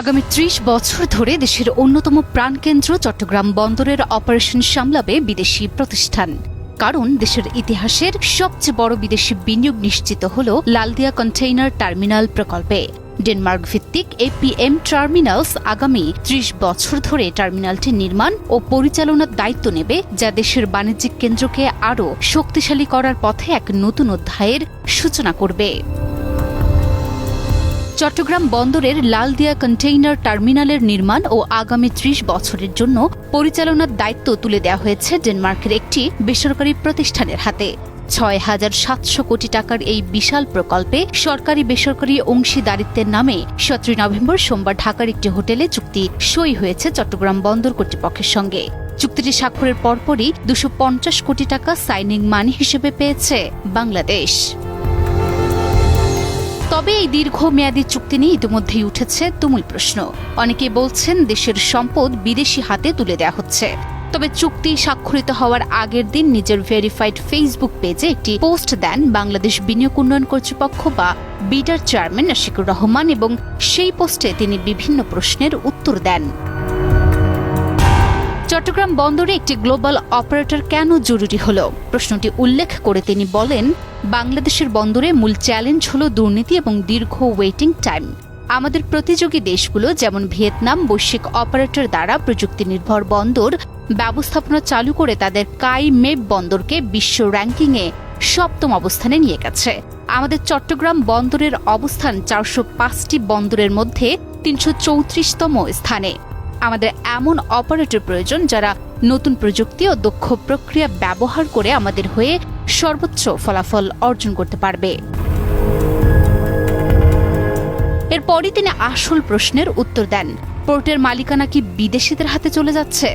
আগামী ত্রিশ বছর ধরে দেশের অন্যতম প্রাণকেন্দ্র চট্টগ্রাম বন্দরের অপারেশন সামলাবে বিদেশি প্রতিষ্ঠান। কারণ দেশের ইতিহাসের সবচেয়ে বড় বিদেশি বিনিয়োগ নিশ্চিত হল লালদিয়া কন্টেইনার টার্মিনাল প্রকল্পে। ডেনমার্ক ভিত্তিক এপিএম টার্মিনালস আগামী ত্রিশ বছর ধরে টার্মিনালটি নির্মাণ ও পরিচালনার দায়িত্ব নেবে, যা দেশের বাণিজ্যিক কেন্দ্রকে আরও শক্তিশালী করার পথে এক নতুন অধ্যায়ের সূচনা করবে। চট্টগ্রাম বন্দরের লালদিয়া কন্টেইনার টার্মিনালের নির্মাণ ও আগামী ত্রিশ বছরের জন্য পরিচালনার দায়িত্ব তুলে দেওয়া হয়েছে ডেনমার্কের একটি বেসরকারি প্রতিষ্ঠানের হাতে। ছয় হাজার সাতশো কোটি টাকার এই বিশাল প্রকল্পে সরকারি বেসরকারি অংশীদারিত্বের নামে সতেরোই নভেম্বর সোমবার ঢাকার একটি হোটেলে চুক্তি সই হয়েছে চট্টগ্রাম বন্দর কর্তৃপক্ষের সঙ্গে। চুক্তিটি স্বাক্ষরের পরপরই দুশো কোটি টাকা সাইনিং মানি হিসেবে পেয়েছে বাংলাদেশ। তবে এই দীর্ঘমেয়াদী চুক্তি নিয়ে ইতিমধ্যেই উঠেছে তুমুল প্রশ্ন। অনেকে বলছেন দেশের সম্পদ বিদেশি হাতে তুলে দেওয়া হচ্ছে। তবে চুক্তি স্বাক্ষরিত হওয়ার আগের দিন নিজের ভেরিফাইড ফেসবুক পেজে একটি পোস্ট দেন বাংলাদেশ বিনিয়োগ উন্নয়ন কর্তৃপক্ষ বা বিডার চেয়ারম্যান আশিকুর রহমান এবং সেই পোস্টে তিনি বিভিন্ন প্রশ্নের উত্তর দেন। চট্টগ্রাম বন্দরে একটি গ্লোবাল অপারেটর কেন জরুরি হল? প্রশ্নটি উল্লেখ করে তিনি বলেন, বাংলাদেশের বন্দরে মূল চ্যালেঞ্জ হল দুর্নীতি এবং দীর্ঘ ওয়েটিং টাইম। আমাদের প্রতিযোগী দেশগুলো যেমন ভিয়েতনাম, বৈশ্বিক অপারেটর দ্বারা প্রযুক্তি নির্ভর বন্দর ব্যবস্থাপনা চালু করে তাদের কাই মেপ বন্দরকে বিশ্ব র্যাঙ্কিংয়ে সপ্তম অবস্থানে নিয়ে গেছে। আমাদের চট্টগ্রাম বন্দরের অবস্থান চারশো পাঁচটি বন্দরের মধ্যে তিনশো চৌত্রিশতম স্থানে। আমাদের এমন অপারেটর প্রয়োজন যারা নতুন প্রযুক্তি ও দক্ষ প্রক্রিয়া ব্যবহার করে আমাদের হয়ে সর্বোচ্চ ফলাফল অর্জন করতে পারবে। এরপরই তিনি আসল প্রশ্নের উত্তর দেন। পোর্টের মালিকানা কি বিদেশিদের হাতে চলে যাচ্ছে?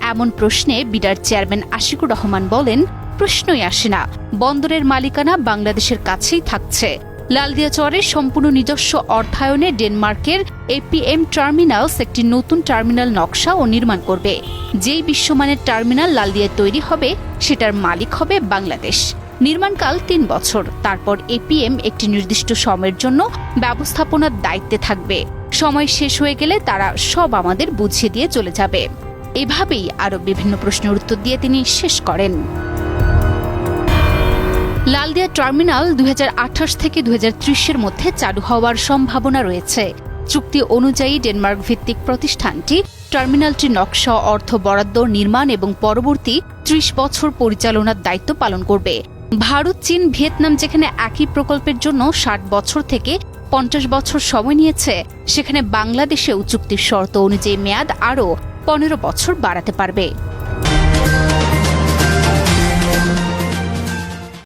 এমন প্রশ্নে বিডার চেয়ারম্যান আশিকুর রহমান বলেন, প্রশ্নই আসে না। বন্দরের মালিকানা বাংলাদেশের কাছেই থাকছে। লালদিয়া চরের সম্পূর্ণ নিজস্ব অর্থায়নে ডেনমার্কের এপিএম টার্মিনালস একটি নতুন টার্মিনাল নকশা ও নির্মাণ করবে। যেই বিশ্বমানের টার্মিনাল লালদিয়ায় তৈরি হবে, সেটার মালিক হবে বাংলাদেশ। নির্মাণকাল তিন বছর। তারপর এপিএম একটি নির্দিষ্ট সময়ের জন্য ব্যবস্থাপনার দায়িত্বে থাকবে। সময় শেষ হয়ে গেলে তারা সব আমাদের বুঝিয়ে দিয়ে চলে যাবে। এভাবেই আরও বিভিন্ন প্রশ্নের উত্তর দিয়ে তিনি শেষ করেন। লালদিয়া টার্মিনাল দু হাজার আঠাশ থেকে দুই এর মধ্যে চালু হওয়ার সম্ভাবনা রয়েছে। চুক্তি অনুযায়ী ডেনমার্ক ভিত্তিক প্রতিষ্ঠানটি টার্মিনালটির নকশা, অর্থ বরাদ্দ, নির্মাণ এবং পরবর্তী ত্রিশ বছর পরিচালনার দায়িত্ব পালন করবে। ভারত, চীন, ভিয়েতনাম যেখানে একই প্রকল্পের জন্য ষাট বছর থেকে পঞ্চাশ বছর সময় নিয়েছে, সেখানে বাংলাদেশেও চুক্তির শর্ত অনুযায়ী মেয়াদ আরও পনেরো বছর বাড়াতে পারবে।